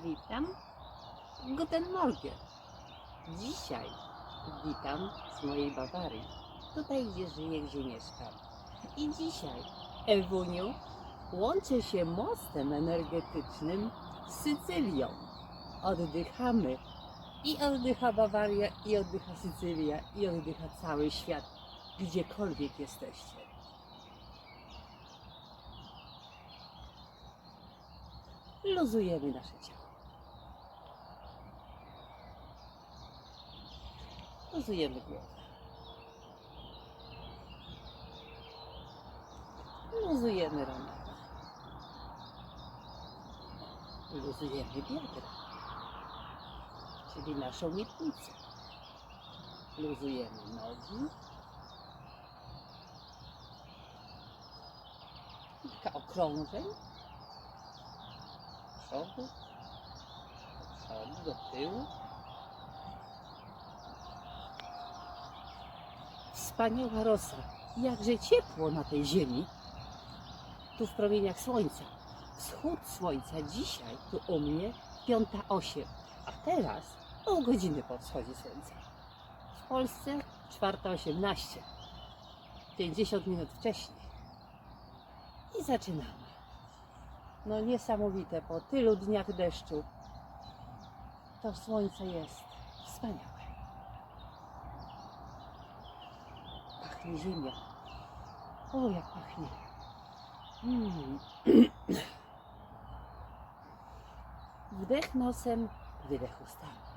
Witam. Guten Morgen. Dzisiaj witam z mojej Bawarii. Tutaj, gdzie żyję, gdzie mieszkam. I dzisiaj, Ewuniu, łączę się mostem energetycznym z Sycylią. Oddychamy. I oddycha Bawaria, i oddycha Sycylia, i oddycha cały świat, gdziekolwiek jesteście. Luzujemy nasze ciało. Luzujemy głowę. Luzujemy ramiona. Luzujemy biodra, czyli naszą miednicę. Luzujemy nogi. Kilka okrążeń. Do przodu, do przodu, do tyłu. Wspaniała rosa. Jakże ciepło na tej ziemi. Tu w promieniach słońca. Wschód słońca dzisiaj tu u mnie 5.08, a teraz pół godziny po wschodzie słońca. W Polsce 4.18, 50 minut wcześniej. I zaczynamy. No niesamowite, po tylu dniach deszczu to słońce jest wspaniałe. Pachnie ziemia. O, jak pachnie. Mm. Wdech nosem, wydech ustami.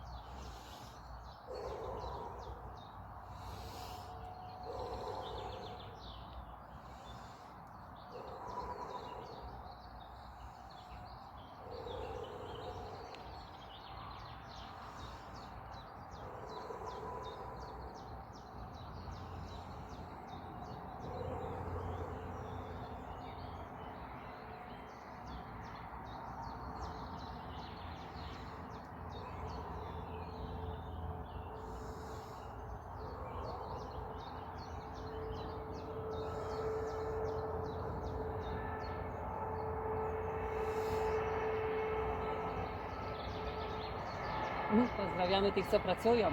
Pozdrawiamy tych, co pracują.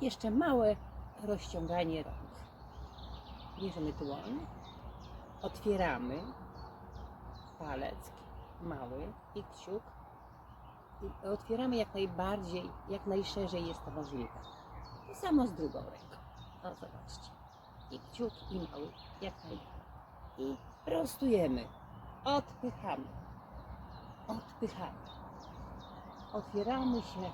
Jeszcze małe rozciąganie rąk. Bierzemy dłoń, otwieramy palec mały i kciuk i otwieramy jak najbardziej, jak najszerzej jest to możliwe. To samo z drugą ręką. O, zobaczcie. I kciuk i mały, jak najdalej. I prostujemy. Odpychamy. Odpychamy. Otwieramy się na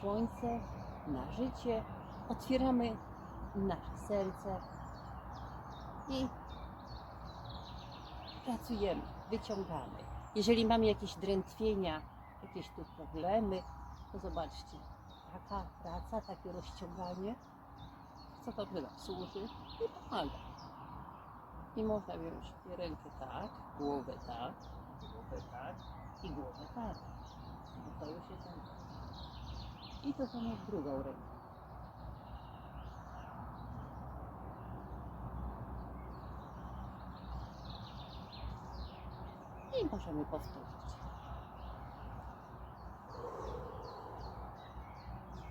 słońce, na życie. Otwieramy nasze serce i pracujemy, wyciągamy. Jeżeli mamy jakieś drętwienia, jakieś tu problemy, to zobaczcie, taka praca, takie rozciąganie, co to by nam służy i pomaga. I można wziąć rękę tak, głowę tak, głowę tak i głowę tak. No to już jest. I to samo drugą ręką. I możemy powtórzyć.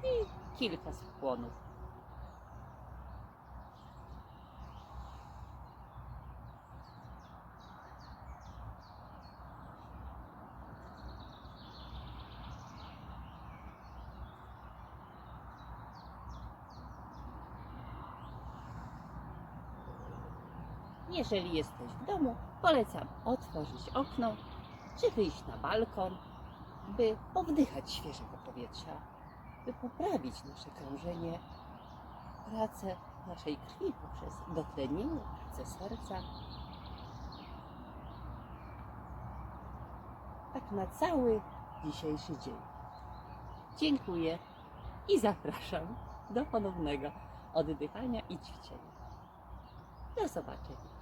I kilka skłonów. Jeżeli jesteś w domu, polecam otworzyć okno, czy wyjść na balkon, by powdychać świeżego powietrza, by poprawić nasze krążenie, pracę naszej krwi poprzez dotlenienie, pracę serca. Tak na cały dzisiejszy dzień. Dziękuję i zapraszam. do ponownego oddychania i ćwiczenia. Do zobaczenia.